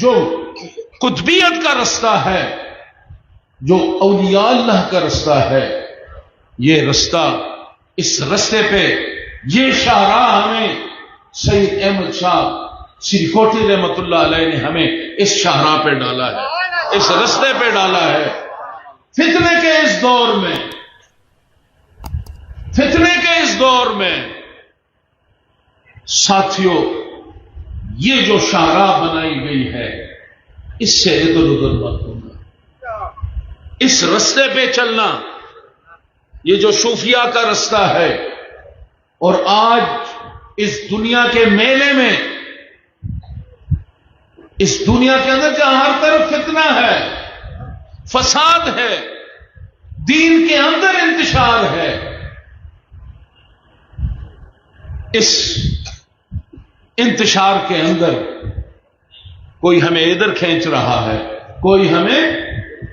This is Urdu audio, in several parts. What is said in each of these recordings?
جو قطبیت کا رستہ ہے، جو اولیاء اللہ کا رستہ ہے، یہ رستہ اس رستے پہ، یہ شاہراہ ہمیں سید احمد شاہ سری کوٹی رحمت اللہ علیہ نے ہمیں اس شاہراہ پہ ڈالا ہے، اس رستے پہ ڈالا ہے۔ فتنے کے اس دور میں، فتنے کے اس دور میں ساتھیوں یہ جو شاہراہ بنائی گئی ہے، اس سے ادھر ادھر مت ہونا اس رستے پہ چلنا، یہ جو صوفیہ کا رستہ ہے، اور آج اس دنیا کے میلے میں، اس دنیا کے اندر جہاں ہر طرف فتنہ ہے، فساد ہے، دین کے اندر انتشار ہے، اس انتشار کے اندر کوئی ہمیں ادھر کھینچ رہا ہے، کوئی ہمیں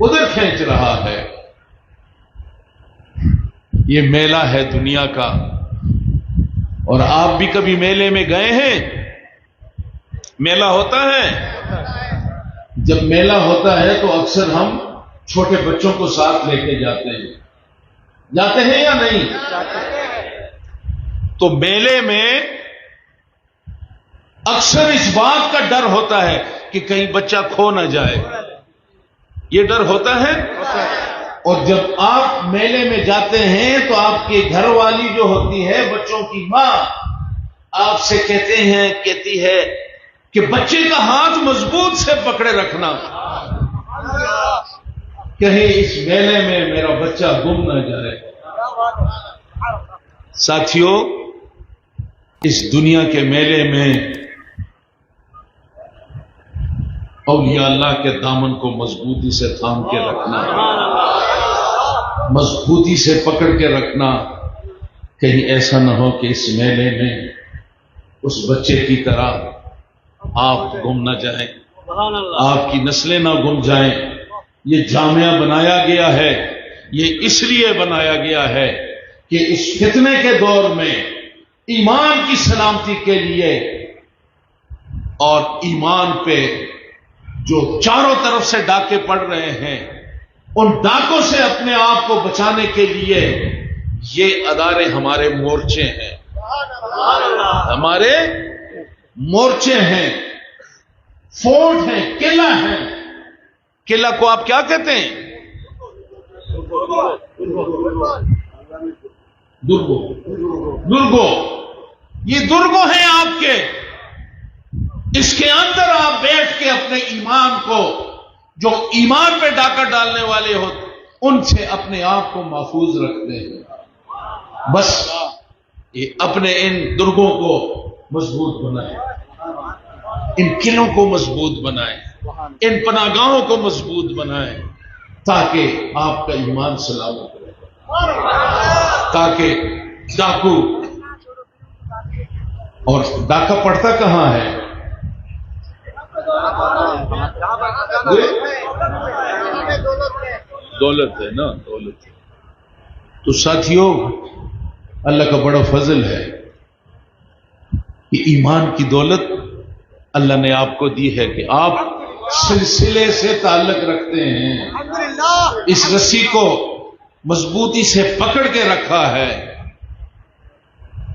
ادھر کھینچ رہا ہے۔ یہ میلہ ہے دنیا کا۔ اور آپ بھی کبھی میلے میں گئے ہیں؟ میلہ ہوتا ہے؟ جب میلہ ہوتا ہے تو اکثر ہم چھوٹے بچوں کو ساتھ لے کے جاتے ہیں۔ جاتے ہیں یا نہیں؟ تو میلے میں اکثر اس بات کا ڈر ہوتا ہے کہ کہیں بچہ کھو نہ جائے۔ یہ ڈر ہوتا ہے؟ اور جب آپ میلے میں جاتے ہیں تو آپ کی گھر والی جو ہوتی ہے بچوں کی ماں، آپ سے کہتے ہیں، کہتی ہے کہ بچے کا ہاتھ مضبوط سے پکڑے رکھنا۔ کہیں اس میلے میں میرا بچہ گم نہ جائے۔ ساتھیوں، اس دنیا کے میلے میں اولیاء اللہ کے دامن کو مضبوطی سے تھام کے رکھنا، مضبوطی سے پکڑ کے رکھنا، کہیں ایسا نہ ہو کہ اس میلے میں اس بچے کی طرح آپ گم نہ جائیں، آپ کی نسلیں نہ گم جائیں۔ یہ جامعہ بنایا گیا ہے، یہ اس لیے بنایا گیا ہے کہ اس فتنے کے دور میں ایمان کی سلامتی کے لیے اور ایمان پہ جو چاروں طرف سے ڈاکے پڑ رہے ہیں، ان ڈاکوں سے اپنے آپ کو بچانے کے لیے یہ ادارے ہمارے مورچے ہیں۔ ہمارے مورچے ہیں۔ فورٹ ہیں قلعہ ہیں قلعہ کو آپ کیا کہتے ہیں؟ درگو۔ درگو۔ یہ درگو ہیں آپ کے۔ اس کے اندر آپ اپنے ایمان کو جو ایمان پہ ڈاکہ ڈالنے والے ہو، ان سے اپنے آپ کو محفوظ رکھتے ہیں۔ بس یہ اپنے ان درگوں کو مضبوط بنائیں ان قلعوں کو مضبوط بنائیں ان پناگاہوں کو مضبوط بنائیں تاکہ آپ کا ایمان سلامت رہے۔ تاکہ ڈاکو اور ڈاکہ پڑتا کہاں ہے؟ دولت ہے نا، دولت ہے۔ تو ساتھیوں، اللہ کا بڑا فضل ہے کہ ایمان کی دولت اللہ نے آپ کو دی ہے کہ آپ سلسلے سے تعلق رکھتے ہیں۔ اس رسی کو مضبوطی سے پکڑ کے رکھا ہے۔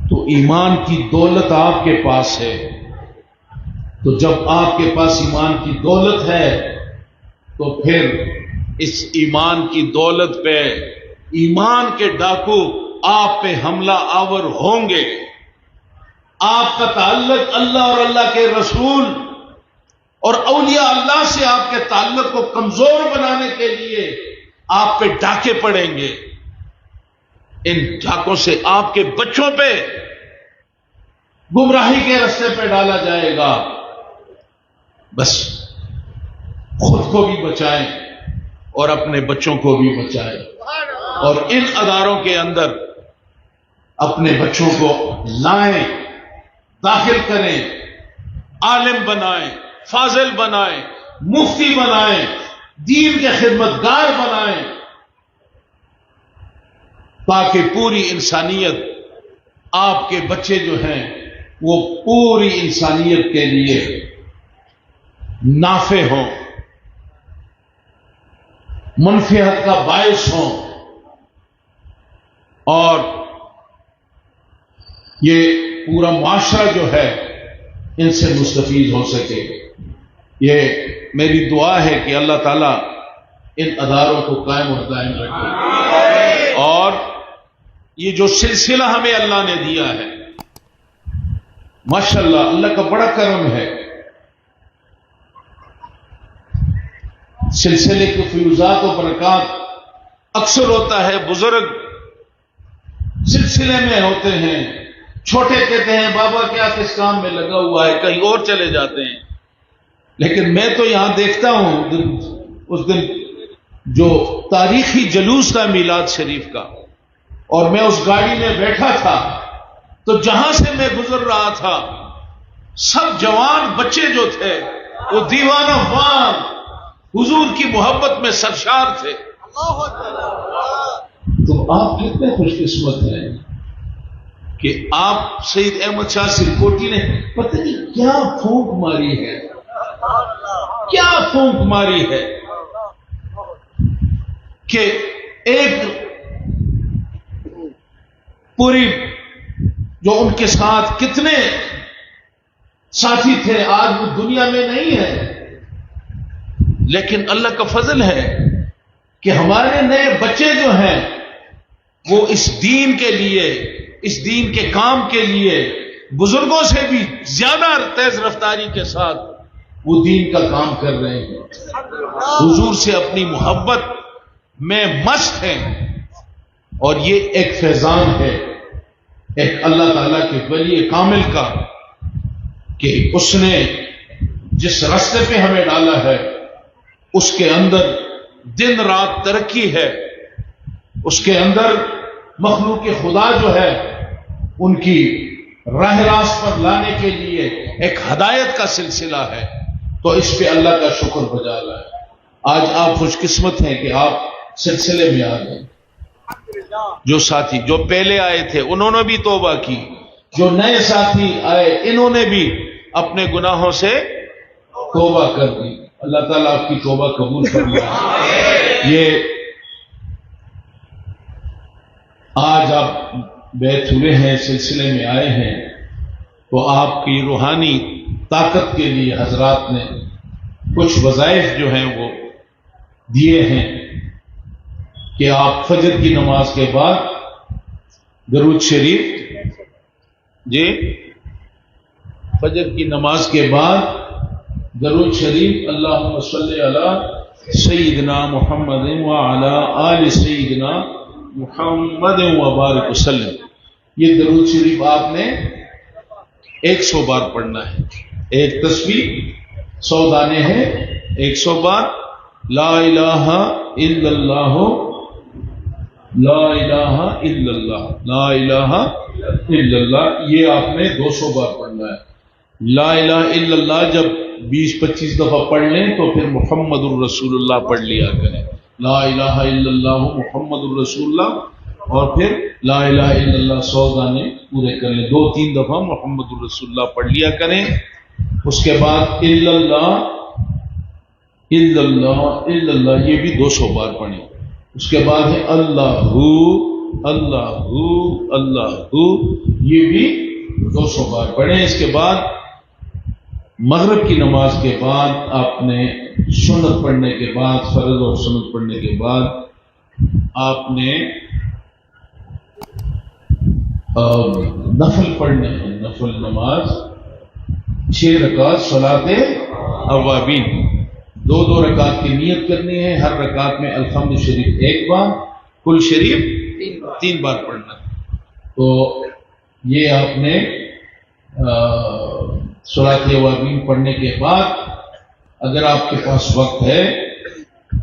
تو ایمان کی دولت آپ کے پاس ہے۔ تو جب آپ کے پاس ایمان کی دولت ہے، تو پھر اس ایمان کی دولت پہ ایمان کے ڈاکو آپ پہ حملہ آور ہوں گے۔ آپ کا تعلق اللہ اور اللہ کے رسول اور اولیاء اللہ سے آپ کے تعلق کو کمزور بنانے کے لیے آپ پہ ڈاکے پڑیں گے۔ ان ڈاکوں سے آپ کے بچوں پہ گمراہی کے رستے پہ ڈالا جائے گا۔ بس خود کو بھی بچائیں اور اپنے بچوں کو بھی بچائیں۔ اور ان اداروں کے اندر اپنے بچوں کو لائیں، داخل کریں، عالم بنائیں، فاضل بنائیں، مفتی بنائیں، دین کے خدمت گار بنائیں تاکہ پوری انسانیت، آپ کے بچے جو ہیں، وہ پوری انسانیت کے لیے نافع ہوں، منفیت کا باعث ہوں۔ اور یہ پورا معاشرہ جو ہے، ان سے مستفید ہو سکے۔ یہ میری دعا ہے کہ اللہ تعالیٰ ان اداروں کو قائم اور قائم رکھے۔ اور یہ جو سلسلہ ہمیں اللہ نے دیا ہے ماشاء اللہ اللہ کا بڑا کرم ہے۔ سلسلے کے فیوزات و برکات اکثر ہوتا ہے، بزرگ سلسلے میں ہوتے ہیں۔ چھوٹے کہتے ہیں، بابا کیا کس کام میں لگا ہوا ہے؟ کہیں اور چلے جاتے ہیں۔ لیکن میں تو یہاں دیکھتا ہوں دن اس دن جو تاریخی جلوس تھا میلاد شریف کا۔ اور میں اس گاڑی میں بیٹھا تھا۔ تو جہاں سے میں گزر رہا تھا، سب جوان بچے جو تھے، وہ دیوانہ وان حضور کی محبت میں سرشار تھے۔ تو آپ کتنے خوش قسمت ہیں کہ آپ سعید احمد شاہ سرکوٹی نے پتہ نہیں کیا پھونک ماری ہے۔ کیا پھونک ماری ہے کہ ایک پوری جو ان کے ساتھ کتنے ساتھی تھے آج وہ دنیا میں نہیں ہے۔ لیکن اللہ کا فضل ہے کہ ہمارے نئے بچے جو ہیں، وہ اس دین کے لیے، اس دین کے کام کے لیے، بزرگوں سے بھی زیادہ تیز رفتاری کے ساتھ وہ دین کا کام کر رہے ہیں۔ حضور سے اپنی محبت میں مست ہیں۔ اور یہ ایک فیضان ہے، ایک اللہ تعالی کے ولی کامل کا، کہ اس نے جس راستے پہ ہمیں ڈالا ہے اس کے اندر دن رات ترقی ہے، اس کے اندر مخلوق خدا جو ہے، ان کی راہ راست پر لانے کے لیے ایک ہدایت کا سلسلہ ہے۔ تو اس پہ اللہ کا شکر بجا رہا ہے۔ آج آپ خوش قسمت ہیں کہ آپ سلسلے میں آ گئے۔ جو ساتھی جو پہلے آئے تھے، انہوں نے بھی توبہ کی۔ جو نئے ساتھی آئے، انہوں نے بھی اپنے گناہوں سے توبہ کر دی۔ اللہ تعالیٰ آپ کی توبہ قبول کر لیا یہ آج آپ بیت ہوئے ہیں سلسلے میں آئے ہیں، تو آپ کی روحانی طاقت کے لیے حضرات نے کچھ وظائف جو ہیں وہ دیے ہیں کہ آپ فجر کی نماز کے بعد درود شریف جی فجر کی نماز کے بعد درود شریف اللہ صلی علی سیدنا محمد و آل سیدنا محمد وبارک وسلم۔ یہ درود شریف آپ نے ایک سو بار پڑھنا ہے۔ ایک تصویر سو دانے ہیں، ایک سو بار۔ لا الہ الا اللہ۔ لا الہ الا اللہ۔ لا الہ الا اللہ۔ یہ آپ نے دو سو بار پڑھنا ہے۔ لا الہ الا اللہ جب بیس پچیس دفعہ پڑھ لیں تو پھر محمد الرسول اللہ پڑھ لیا کریں۔ لا الہ الا اللہ محمد الرسول اللہ اور پھر لا الہ الا اللہ سو دانے پورے کر لیں۔ دو تین دفعہ محمد الرسول اللہ پڑھ لیا کریں۔ اس کے بعد الا اللہ الا اللہ الا اللہ، یہ بھی دو سو بار پڑھیں۔ اس کے بعد ہے اللہ ہو اللہ ہو اللہ ہو یہ بھی دو سو بار پڑھیں۔ اس کے بعد مغرب کی نماز کے بعد آپ نے سنت پڑھنے کے بعد، فرض اور سنت پڑھنے کے بعد آپ نے نفل پڑھنے ہیں، نفل نماز، چھ رکعت سلاتے اوابین۔ دو دو رکعت کی نیت کرنی ہے، ہر رکعت میں الحمد شریف ایک بار، کل شریف تین بار پڑھنا۔ تو یہ آپ نے سوراخ وابین پڑھنے کے بعد اگر آپ کے پاس وقت ہے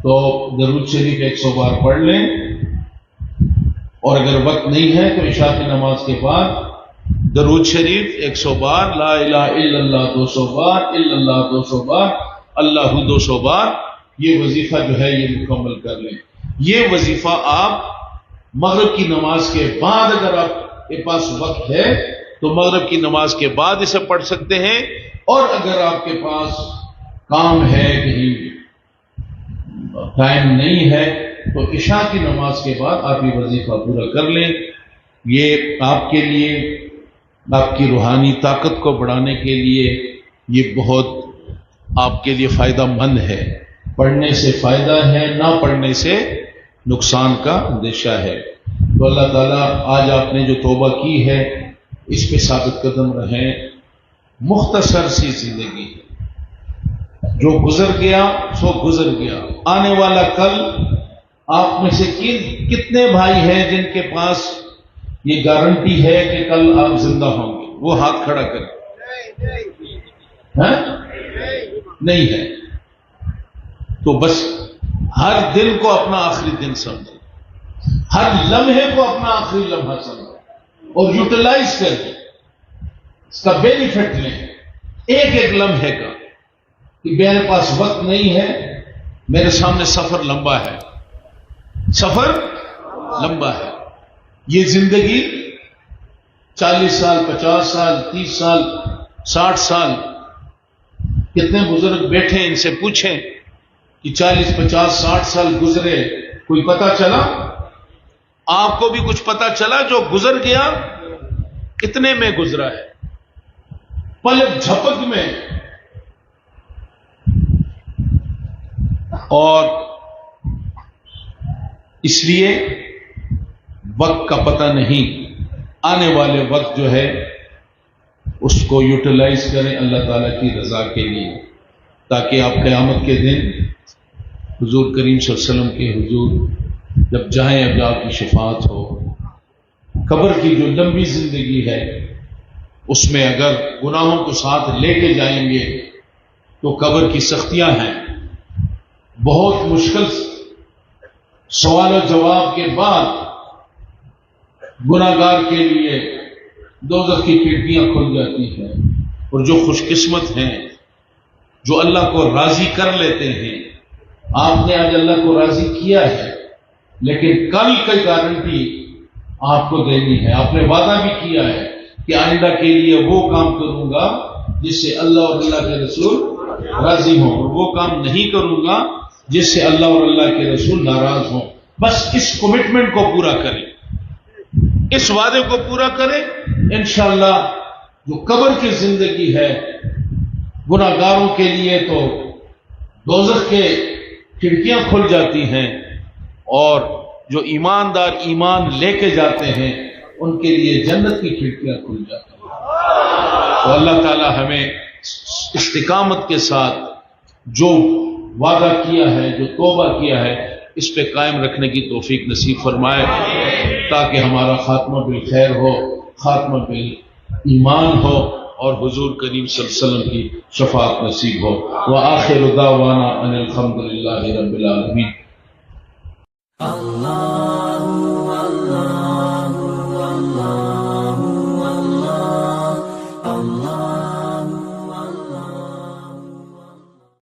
تو درود شریف ایک سو بار پڑھ لیں اور اگر وقت نہیں ہے تو عشاء کی نماز کے بعد درود شریف ایک سو بار، لا الہ الا اللہ دو سو بار، الا اللہ دو سو بار، اللہ دو سو بار، یہ وظیفہ جو ہے یہ مکمل کر لیں۔ یہ وظیفہ آپ مغرب کی نماز کے بعد اگر آپ کے پاس وقت ہے تو مغرب کی نماز کے بعد اسے پڑھ سکتے ہیں۔ اور اگر آپ کے پاس کام ہے کہیں ٹائم نہیں ہے، تو عشاء کی نماز کے بعد آپ یہ وظیفہ پورا کر لیں۔ یہ آپ کے لیے، آپ کی روحانی طاقت کو بڑھانے کے لیے یہ بہت آپ کے لیے فائدہ مند ہے۔ پڑھنے سے فائدہ ہے، نہ پڑھنے سے نقصان کا اندیشہ ہے۔ تو اللہ تعالیٰ، آج آپ نے جو توبہ کی ہے اس پہ ثابت قدم رہیں، مختصر سی زندگی جو گزر گیا، سو گزر گیا۔ آنے والا کل آپ میں سے کتنے بھائی ہیں جن کے پاس یہ گارنٹی ہے کہ کل آپ زندہ ہوں گے؟ وہ ہاتھ کھڑا کریں۔ ہاں؟ نہیں ہے۔ تو بس ہر دن کو اپنا آخری دن سمجھیں۔ ہر لمحے کو اپنا آخری لمحہ سمجھیں۔ اور یوٹیلائز کریں اس کا بینیفٹ لیں۔ ایک ایک لمحے کا کہ میرے پاس وقت نہیں ہے، میرے سامنے سفر لمبا ہے۔ سفر لمبا ہے۔ یہ زندگی چالیس سال، پچاس سال، تیس سال، ساٹھ سال، کتنے بزرگ بیٹھے ان سے پوچھیں کہ چالیس، پچاس، ساٹھ سال گزرے، کوئی پتا چلا؟ آپ کو بھی کچھ پتا چلا جو گزر گیا؟ کتنے میں گزرا ہے؟ پلک جھپک میں۔ اور اس لیے وقت کا پتہ نہیں۔ آنے والے وقت جو ہے، اس کو یوٹیلائز کریں اللہ تعالیٰ کی رضا کے لیے، تاکہ آپ قیامت کے دن حضور کریم صلی اللہ علیہ وسلم کے حضور جب جائیں اب آپ کی شفاعت ہو۔ قبر کی جو لمبی زندگی ہے، اس میں اگر گناہوں کو ساتھ لے کے جائیں گے، تو قبر کی سختیاں ہیں۔ بہت مشکل سوال و جواب کے بعد گناگار کے لیے دو کی کھڑکیاں کھل جاتی ہیں۔ اور جو خوش قسمت ہیں، جو اللہ کو راضی کر لیتے ہیں۔ آپ نے آج اللہ کو راضی کیا ہے؟ لیکن کل کی گارنٹی آپ کو دینی ہے۔ آپ نے وعدہ بھی کیا ہے کہ آئندہ کے لیے وہ کام کروں گا جس سے اللہ اور اللہ کے رسول راضی ہوں۔ اور وہ کام نہیں کروں گا جس سے اللہ اور اللہ کے رسول ناراض ہوں۔ بس اس کمٹمنٹ کو پورا کریں۔ اس وعدے کو پورا کریں۔ انشاءاللہ جو قبر کی زندگی ہے گناگاروں کے لیے تو دوزخ کے کھڑکیاں کھل جاتی ہیں۔ اور جو ایماندار ایمان لے کے جاتے ہیں، ان کے لیے جنت کی کھڑکیاں کھل جاتی ہیں۔ تو اللہ تعالی ہمیں استقامت کے ساتھ جو وعدہ کیا ہے، جو توبہ کیا ہے، اس پہ قائم رکھنے کی توفیق نصیب فرمائے۔ تاکہ ہمارا خاتمہ بالخیر ہو، خاتمہ بال ایمان ہو اور حضور کریم صلی اللہ علیہ وسلم کی شفاعت نصیب ہو۔ وہ آخر دعوانا ان الحمد للہ رب العالمین۔ Allah